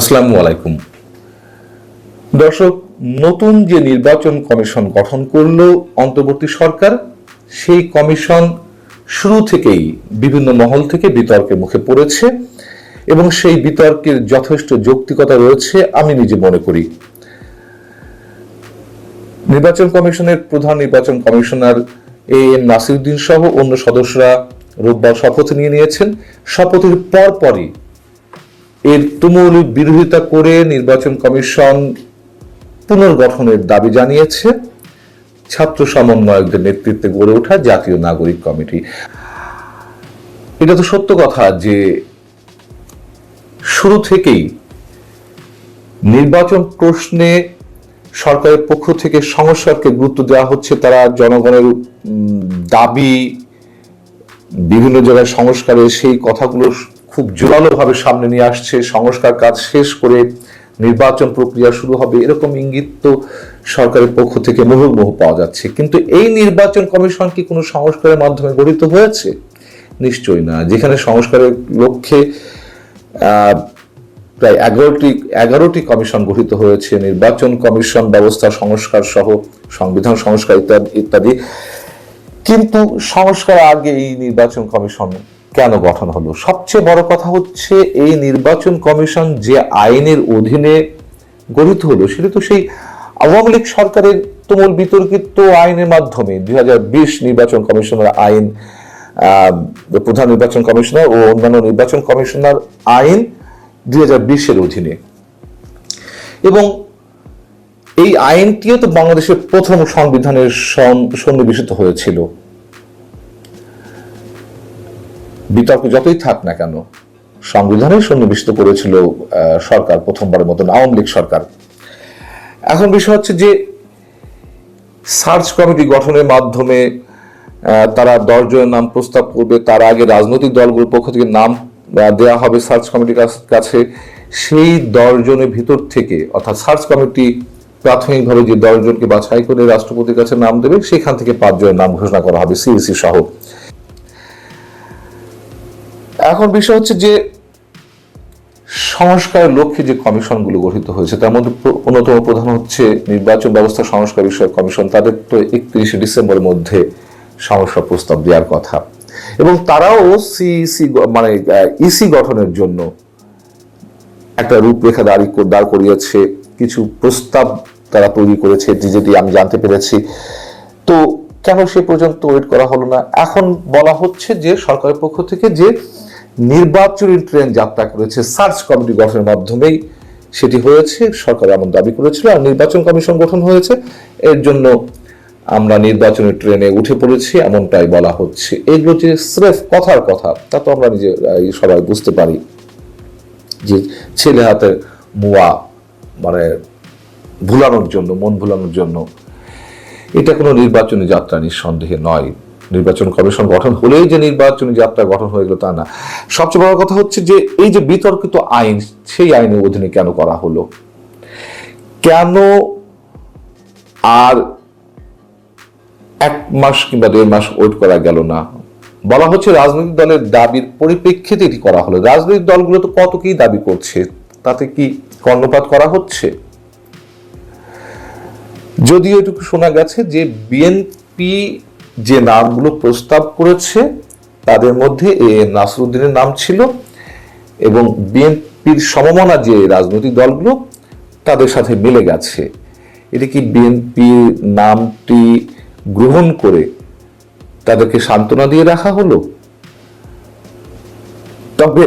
আসসালামু আলাইকুম। দর্শক, নতুন যে নির্বাচন কমিশন গঠন করল অন্তর্বর্তী সরকার, সেই কমিশন শুরু থেকেই বিভিন্ন মহল থেকে বিতর্কের মুখে পড়েছে এবং সেই বিতর্কের যথেষ্ট যৌক্তিকতা রয়েছে আমি নিজে মনে করি। নির্বাচন কমিশনের প্রধান নির্বাচন কমিশনার এ এম নাসিরুদ্দিন সহ অন্য সদস্যরা রোববার শপথ নিয়ে নিয়েছেন। শপথের পরপরই এর তুমুল বিরোধিতা করে নির্বাচন কমিশন পুনর্গঠনের দাবি জানিয়েছে। ছাত্র সমন্বয়কদের নেতৃত্বে গড়ে ওঠা জাতীয় নাগরিক কমিটি। এটা তো সত্য কথা যে শুরু থেকেই নির্বাচন প্রশ্নে সরকারের পক্ষ থেকে সংস্কারকে গুরুত্ব দেওয়া হচ্ছে। তারা জনগণের দাবি, বিভিন্ন জায়গায় সংস্কারের সেই কথাগুলো খুব জোরালোভাবে সামনে নিয়ে আসছে, সংস্কার কাজ শেষ করে নির্বাচন প্রক্রিয়া শুরু হবে, এরকম ইঙ্গিত তো সরকারের পক্ষ থেকে মুহুর্মুহু পাওয়া যাচ্ছে। কিন্তু এই নির্বাচন কমিশন কি কোনো সংস্কারের মাধ্যমে গঠিত হয়েছে? নিশ্চয়ই না। যেখানে সংস্কারের লক্ষ্যে প্রায় এগারোটি এগারোটি কমিশন গঠিত হয়েছে, নির্বাচন কমিশন ব্যবস্থা সংস্কার সহ সংবিধান সংস্কার ইত্যাদি ইত্যাদি। কিন্তু সংস্কার আগে এই নির্বাচন কমিশন কেন গঠন হলো? সবচেয়ে বড় কথা হচ্ছে এই নির্বাচন কমিশন যে আইনের অধীনে গঠিত হলো, সেটা তো সেই আওয়ামী লীগ সরকারের তুমুল বিতর্কিত আইনের মাধ্যমে। দু হাজার বিশ নির্বাচন কমিশনার আইন প্রধান নির্বাচন কমিশনার ও অন্যান্য নির্বাচন কমিশনার আইন দুই এর অধীনে। এবং এই আইনটিও তো বাংলাদেশের প্রথম সংবিধানের সন্নিবেশিত হয়েছিল। বিতর্ক যতই থাক না কেন সংবিধানে সন্নিবেশিত করেছিল সরকার, প্রথমবারের মতন আওয়ামী লীগ সরকার। এখন বিষয় হচ্ছে যে, সার্চ কমিটি গঠনের মাধ্যমে তারা দশজনের নাম প্রস্তাব করবে, তার আগে রাজনৈতিক দলগুলোর পক্ষ থেকে নাম দেওয়া হবে সার্চ কমিটির কাছে সেই দশজনের ভিতর থেকে, অর্থাৎ সার্চ কমিটি প্রাথমিকভাবে যে দশজনকে বাছাই করে রাষ্ট্রপতির কাছে নাম দেবে, সেখান থেকে পাঁচজনের নাম ঘোষণা করা হবে সিএসি সহ। এখন বিষয় হচ্ছে যে সংস্কারের লক্ষ্যে যে কমিশনগুলো গঠিত হয়েছে, তার মধ্যে অন্যতম প্রধান হচ্ছে নির্বাচন ব্যবস্থা সংস্কার বিষয়ক কমিশন। তাদের তো একত্রিশে ডিসেম্বরের মধ্যে সংস্কার প্রস্তাব দেওয়ার কথা। এবং তারাও সিইসি মানে ইসি গঠনের জন্য একটা রূপরেখা দাঁড়ি দাঁড় করিয়েছে। কিছু প্রস্তাব তারা তৈরি করেছে যেটি আমি জানতে পেরেছি। তো কেন সে পর্যন্ত ওয়েট করা হলো না? এখন বলা হচ্ছে যে সরকারের পক্ষ থেকে যে নির্বাচনী ট্রেন যাত্রা করেছে সার্চ কমিটি গঠনের মাধ্যমেই। সেটি হয়েছে, সরকার এমন দাবি করেছিল, আর নির্বাচন কমিশন গঠন হয়েছে। এর জন্য আমরা নির্বাচনী ট্রেনে উঠে পড়েছি, এমনটাই বলা হচ্ছে। এগুলো যে স্রেফ কথার কথা, তা তো আমরা নিজে সবাই বুঝতে পারি। যে ছেলে হাতে মুয়া মানে ভুলানোর জন্য, মন ভুলানোর জন্য, এটা কোনো নির্বাচনী যাত্রা নিঃসন্দেহে নয়। নির্বাচন কমিশন গঠন হলেই যে নির্বাচনী যাত্রা গঠন হয়ে গেল তা না। সবচেয়ে বড় কথা হচ্ছে যে এই যে বিতর্কিত আইন, সেই আইনের অধীনে কেন করা হলো? কেন আর এক মাস কিংবা দেড় মাস ওয়েট করা গেল না? বলা হচ্ছে রাজনৈতিক দলের দাবির পরিপ্রেক্ষিতে এটি করা হলো। রাজনৈতিক দলগুলো তো কত কি দাবি করছে, তাতে কি কর্ণপাত করা হচ্ছে? যদিও এটুকু শোনা গেছে যে বিএনপি যে নামগুলো প্রস্তাব করেছে, তাদের মধ্যে এ নাসরুদ্দিনের নাম ছিল এবং বিএনপির সমমনা যে রাজনৈতিক দলগুলো, তাদের সাথে মিলে গেছে। এটা কি বিএনপির নামটি গ্রহণ করে তাদেরকে সান্ত্বনা দিয়ে রাখা হলো? তবে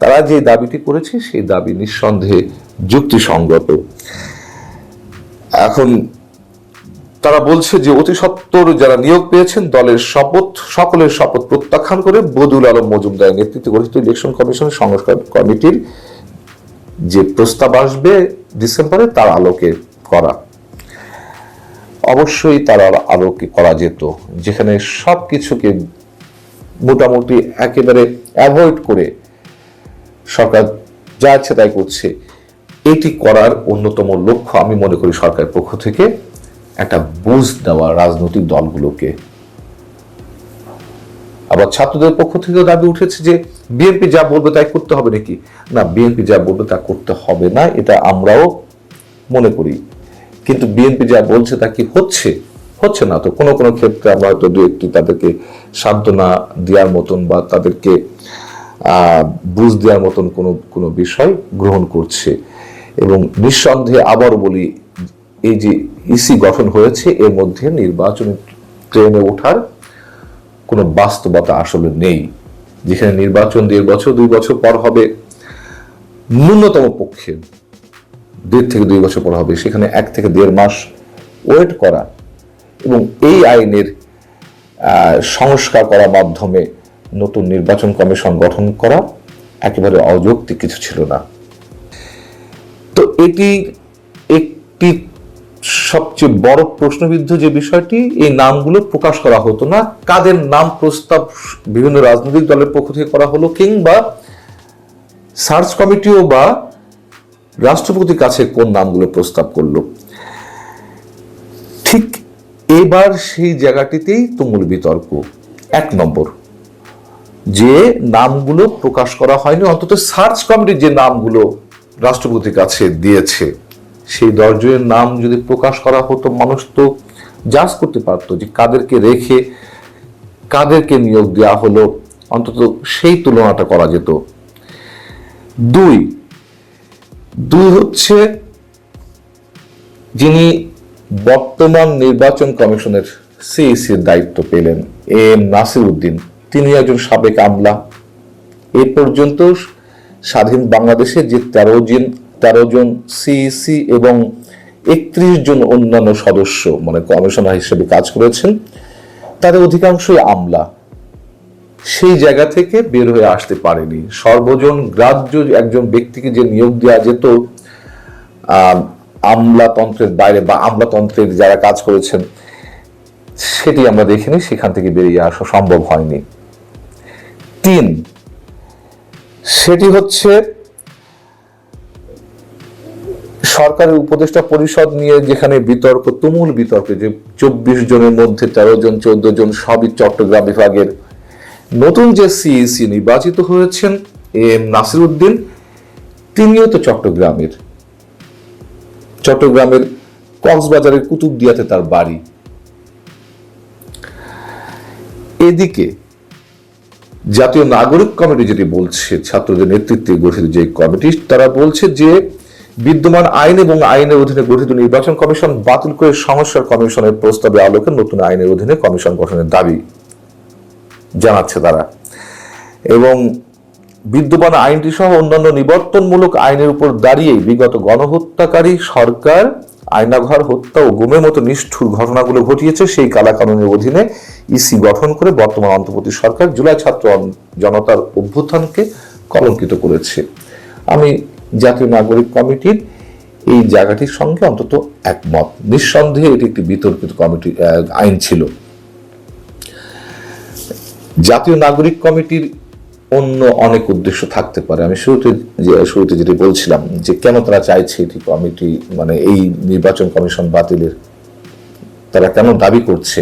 তারা যে দাবিটি করেছে, সেই দাবি নিঃসন্দেহে যুক্তিসঙ্গত। এখন তারা বলছে যে অতি সত্বর যারা নিয়োগ পেয়েছেন, দলের শপথ, সকলের শপথ প্রত্যাখ্যান করে বদুল আলম মজুমদারের নেতৃত্বে গঠিত ইলেকশন কমিশন সংস্কার কমিটির যে প্রস্তাব আসবে ডিসেম্বরে, তার আলোকে করা। অবশ্যই তার আলোকে করা যেত, যেখানে সব কিছুকে মোটামুটি একেবারে অ্যাভয়েড করে সরকার যা ইচ্ছে তাই করছে। এটি করার অন্যতম লক্ষ্য আমি মনে করি সরকারের পক্ষ থেকে। একটা বুঝ দেওয়া রাজনৈতিক দলগুলোকে। আবার ছাত্রদের পক্ষ থেকেও দাবি উঠেছে যে, বিএনপি যা বলবে তাই করতে হবে নাকি? না, বিএনপি যা বলবে তা করতে হবে না, এটা আমরাও মনে করি। কিন্তু বিএনপি যা বলছে তা কি হচ্ছে? হচ্ছে না তো। কোনো কোনো ক্ষেত্রে আমরা হয়তো দু একটি তাদেরকে সান্ত্বনা দেওয়ার মতন বা তাদেরকে বুঝ দেওয়ার মতন কোনো কোনো বিষয় গ্রহণ করছে। এবং নিঃসন্দেহে আবার বলি, এই যে ইসি গঠন হয়েছে, এর মধ্যে নির্বাচনী ট্রেনে ওঠার কোনো বাস্তবতা আসলে নেই, যেখানে নির্বাচন দেড় বছর, দুই বছর পর হবে। ন্যূনতম পক্ষে দেড় থেকে দুই বছর পর হবে, সেখানে এক থেকে দেড় মাস ওয়েট করা এবং এই আইনের সংস্কার করার মাধ্যমে নতুন নির্বাচন কমিশন গঠন করা একেবারে অযৌক্তিক কিছু ছিল না। তো এটি একটি সবচেয়ে বড় প্রশ্নবিদ্ধ যে বিষয়টি, এই নামগুলো প্রকাশ করা হতো না। কাদের নাম প্রস্তাব বিভিন্ন রাজনৈতিক দলের পক্ষ থেকে করা হলো কিংবা সার্চ কমিটিও বা রাষ্ট্রপতির কাছে কোন নামগুলো প্রস্তাব করল? ঠিক এবার সেই জায়গাটিতেই তুমুল বিতর্ক। এক নম্বর, যে নামগুলো প্রকাশ করা হয়নি, অন্তত সার্চ কমিটির যে নামগুলো রাষ্ট্রপতির কাছে দিয়েছে সেই দশজনের নাম যদি প্রকাশ করা হতো, মানুষ তো জাজ করতে পারতো যে কাদেরকে রেখে কাদেরকে নিয়োগ দেওয়া হলো। অন্তত সেই তুলনাটা করা যেত। দুই দুই হচ্ছে যিনি বর্তমান নির্বাচন কমিশনের সিইসির দায়িত্ব পেলেন এ এম নাসির উদ্দিন। তিনি একজন সাবেক আমলা। এ পর্যন্ত স্বাধীন বাংলাদেশে যে তেরো জন তেরো জন সিইসি এবং একত্রিশ জন অন্যান্য সদস্য মানে কমিশনার হিসেবে কাজ করেছেন তাদের অধিকাংশই আমলা। সেই জায়গা থেকে বের হয়ে আসতে পারেনি। সর্বজন গ্রাহ্য একজন ব্যক্তিকে যে নিয়োগ দেওয়া যেত আমলাতন্ত্রের বাইরে বা আমলাতন্ত্রের যারা কাজ করেছেন, সেটি আমরা দেখিনি, সেখান থেকে বেরিয়ে আসা সম্ভব হয়নি। তিন, সেটি হচ্ছে সরকারের উপদেষ্টা পরিষদ নিয়ে যেখানে বিতর্ক, তুমুল বিতর্কে যে চব্বিশ জনের মধ্যে তেরো জন, চোদ্দ জন সবই চট্টগ্রাম বিভাগের নতুন যে সিইসি নির্বাচিত হয়েছেন এম নাসির উদ্দিন তিনিও তো চট্টগ্রামের। চট্টগ্রামের কক্সবাজারের কুতুবদিয়াতে তার বাড়ি। এদিকে জাতীয় নাগরিক কমিটি যেটি বলছে, ছাত্রদের নেতৃত্বে গঠিত যে কমিটি, তারা বলছে যে বিদ্যমান আইন এবং আইনের অধীনে গঠিত নির্বাচন কমিশন বাতিল করে সংস্কার কমিশনের প্রস্তাবে আলোকে নতুন আইনের অধীনে কমিশন গঠনের দাবি জানাচ্ছে তারা। এবং বিদ্যমান আইনটি সহ অন্যান্য নিবর্তনমূলক আইনের উপর দাঁড়িয়ে বিগত গণহত্যাকারী সরকার, আয়নাঘর, হত্যা ও গুমের মতো নিষ্ঠুর ঘটনাগুলো ঘটিয়েছে, সেই কালাকানুনের অধীনে ইসি গঠন করে বর্তমান অন্তর্বর্তী সরকার জুলাই ছাত্র জনতার অভ্যুত্থানকে কলঙ্কিত করেছে। আমি জাতীয় নাগরিক কমিটির এই জায়গাটির সঙ্গে অন্তত একমত। নিঃসন্দেহে এটি একটি বিতর্কিত কমিটি আইন ছিল। জাতীয় নাগরিক কমিটির অন্য অনেক উদ্দেশ্য থাকতে পারে। আমি শুরুতে যে, শুরুতে যেটি বলছিলাম যে, কেন তারা চাইছে এটি কমিটি মানে এই নির্বাচন কমিশন বাতিলের, তারা কেন দাবি করছে?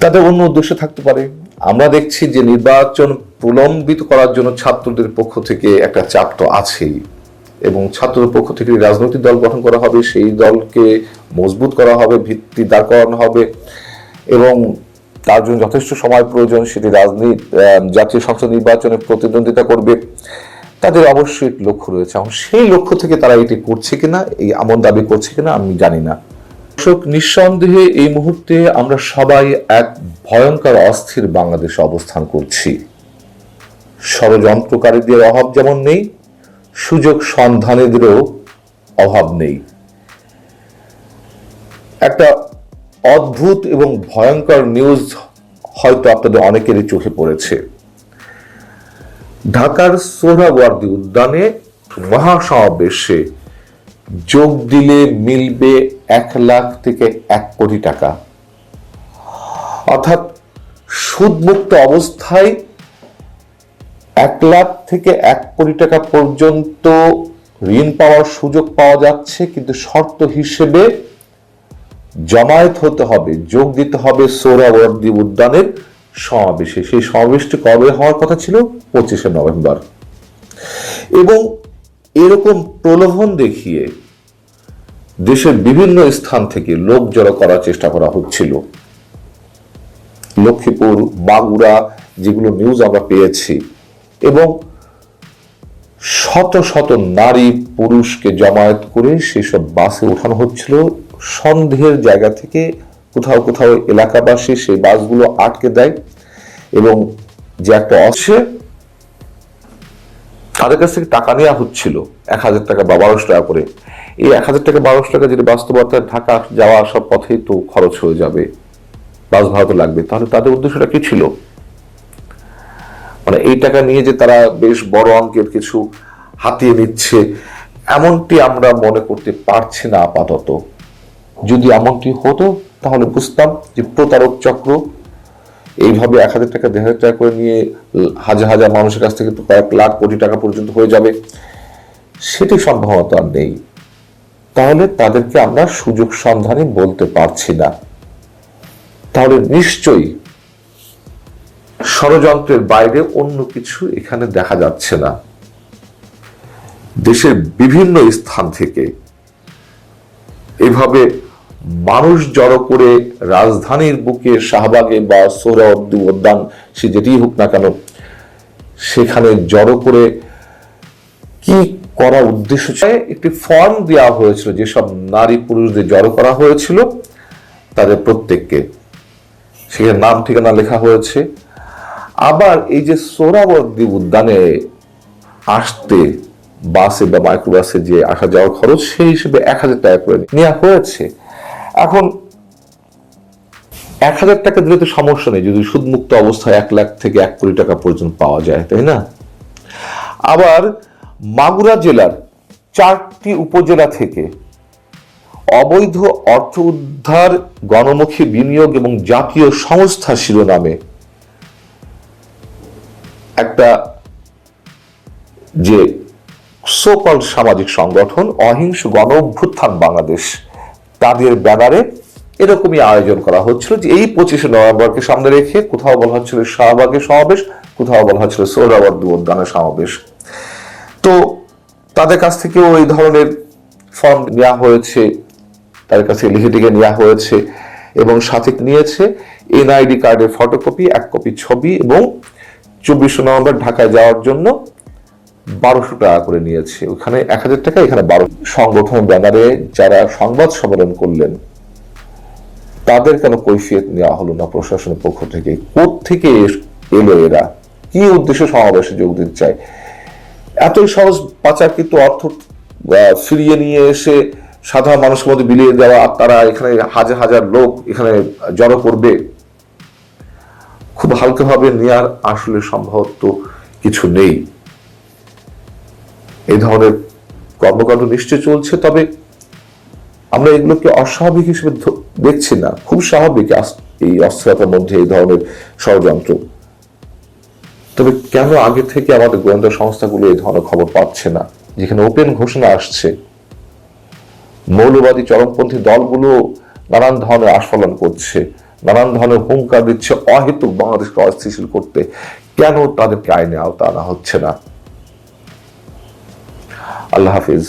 তাদের অন্য উদ্দেশ্য থাকতে পারে। আমরা দেখছি যে নির্বাচন প্রলম্বিত করার জন্য ছাত্রদের পক্ষ থেকে একটা চাপ তো আছেই। এবং ছাত্রদের পক্ষ থেকে রাজনৈতিক দল গঠন করা হবে, সেই দলকে মজবুত করা হবে, ভিত্তি দাঁড় করানো হবে এবং তার জন্য যথেষ্ট সময় প্রয়োজন, সেটি রাজনীতি জাতীয় সংসদ নির্বাচনে প্রতিদ্বন্দ্বিতা করবে। তাদের অবশ্যই লক্ষ্য রয়েছে। এখন সেই লক্ষ্য থেকে তারা এটি করছে কিনা, এই আমন দাবি করছে কিনা, আমি জানি না। দর্শক, নিঃসন্দেহে এই মুহূর্তে আমরা সবাই এক ভয়ঙ্কর, অস্থির বাংলাদেশে অবস্থান করছি। ষড়যন্ত্রকারীদের অভাব যেমন নেই, সুযোগ সন্ধানীদেরও অভাব নেই। একটা অদ্ভুত এবং ভয়ঙ্কর নিউজ হয়তো আপনাদের অনেকেরই চোখে পড়েছে। ঢাকার সোহরাওয়ার্দী উদ্যানে মহাসমাবেশে যোগ দিলে মিলবে এক লাখ থেকে এক কোটি টাকা। অর্থাৎ সুদমুক্ত অবস্থায় এক লাখ থেকে এক কোটি টাকা পর্যন্ত ঋণ পাওয়ার সুযোগ পাওয়া যাচ্ছে, কিন্তু শর্ত হিসেবে জমায়েত হতে হবে, যোগ দিতে হবে সোহরাওয়ার্দী উদ্যানের সমাবেশে। সেই সমাবেশটি কবে হওয়ার কথা ছিল? পঁচিশে নভেম্বর। এবং এরকম প্রলোভন দেখিয়ে দেশের বিভিন্ন স্থান থেকে লোক জড়ো করার চেষ্টা করা হচ্ছিল। লক্ষ্মীপুর মাগুরা যেগুলো নিউজ আমরা পেয়েছি। এবং শত শত নারী পুরুষকে জমায়েত করে সেসব বাসে ওঠানো হচ্ছিল। সন্দেহের জায়গা থেকে কোথাও কোথাও এলাকাবাসী সেই বাসগুলো আটকে দেয় এবং যে একটা অসে তাদের কাছ থেকে টাকা নেওয়া হচ্ছিল, এক হাজার টাকা বা বারোশো টাকা করে। এই এক হাজার টাকা, বারোশো টাকা যদি বাস্তবতায় ঢাকা যাওয়া আসার পথেই তো খরচ হয়ে যাবে, বাস ভাড়া তো লাগবে। তাহলে তাদের উদ্দেশ্যটা কি ছিল? মানে এই টাকা নিয়ে যে তারা বেশ বড় অঙ্কের কিছু হাতিয়ে নিচ্ছে, এমনটি আমরা মনে করতে পারছি না আপাতত। যদি এমনটি হতো, তাহলে বুঝতাম যে প্রতারক চক্র এইভাবে এক হাজার টাকা, দেড় হাজার টাকা করে নিয়ে হাজার হাজার মানুষের কাছ থেকে কয়েক লাখ কোটি টাকা পর্যন্ত হয়ে যাবে। সেটি সম্ভবত আর নেই। তাহলে তাদেরকে আমরা সুযোগ সন্ধানে বলতে পারছি না। তাহলে নিশ্চয়ই ষড়যন্ত্রের বাইরে অন্য কিছু এখানে দেখা যাচ্ছে না। দেশের বিভিন্ন স্থান থেকে এভাবে মানুষ জড়ো করে রাজধানীর বুকে শাহবাগে বা সোহরাওয়ার্দী উদ্যান, সে যেটি হোক না কেন, সেখানে জড়ো করে কি করার উদ্দেশ্য? একটি ফর্ম দেওয়া হয়েছিল, যেসব নারী পুরুষদের জড়ো করা হয়েছিল, তাদের প্রত্যেককে। সেখানে নাম, ঠিকানা লেখা হয়েছে। আবার এই যে সোহরাওয়ার্দী উদ্যানে আসতে বাসে বা মাইক্রোবাসে যে আসা যাওয়ার খরচ, সেই হিসেবে এক হাজার টাকা করে নেওয়া হয়েছে। এখন এক হাজার টাকা দিলে তো সমস্যা নেই, যদি সুদমুক্ত অবস্থায় এক লাখ থেকে এক কোটি টাকা পর্যন্ত পাওয়া যায়, তাই না? আবার মাগুরা জেলার চারটি উপজেলা থেকে অবৈধ অর্থ উদ্ধার, গণমুখী বিনিয়োগ এবং জাতীয় সংস্থা শিরোনামে একটা যে সোকল সামাজিক সংগঠন, অহিংস গণ অভ্যুত্থান বাংলাদেশ, তাদের ব্যানারে এরকমই আয়োজন করা হচ্ছিল যে এই পঁচিশে নভেম্বরকে সামনে রেখে কোথাও বলা হচ্ছিল শাহবাগের সমাবেশ, কোথাও বলা হচ্ছিল সৌরাবর্দ উদ্যানের সমাবেশ। তো তাদের কাছ থেকেও এই ধরনের ফর্ম নেওয়া হয়েছে, তাদের কাছে লিখে টিকে নেওয়া হয়েছে এবং সাথে নিয়েছে, এনআইডি কার্ডের ফটোকপি এক কপি ছবি এবং চব্বিশে নভেম্বর ঢাকায় যাওয়ার জন্য বারোশো টাকা করে নিয়েছে। ওখানে এক হাজার টাকা, এখানে বারো সংগঠন ব্যানারে যারা সংবাদ সম্মেলন করলেন, তাদের কেন কৈফিয়ত নেওয়া হলো না প্রশাসনের পক্ষ থেকে। থেকে এলো এরা? কি উদ্দেশ্যে সমাবেশে যোগ দিতে চায়? এতই সহজ পাচার কিন্তু অর্থ ফিরিয়ে নিয়ে এসে সাধারণ মানুষের মধ্যে বিলিয়ে দেওয়া তারা এখানে হাজার হাজার লোক এখানে জড়ো করবে। খুব হালকাভাবে নেয়ার আসলে সম্ভবত কিছু নেই। এই ধরনের কর্মকাণ্ড নিশ্চয় চলছে, তবে আমরা এগুলোকে অস্বাভাবিক হিসেবে দেখছি না। খুব স্বাভাবিক এই অস্থিরতার মধ্যে এই ধরনের ষড়যন্ত্র। তবে কেন আগে থেকে আমাদের গোয়েন্দা সংস্থাগুলো এই ধরনের খবর পাচ্ছে না? যেখানে ওপেন ঘোষণা আসছে, মৌলবাদী চরমপন্থী দলগুলো নানান ধরনের আস্ফলন করছে। নানান ধরনের হুঙ্কার দিচ্ছে, অহেতুক বাংলাদেশকে অস্থিতিশীল করতে। কেন তাদেরকে আইনে আওতা আনা হচ্ছে না? আল্লাহ হাফিজ।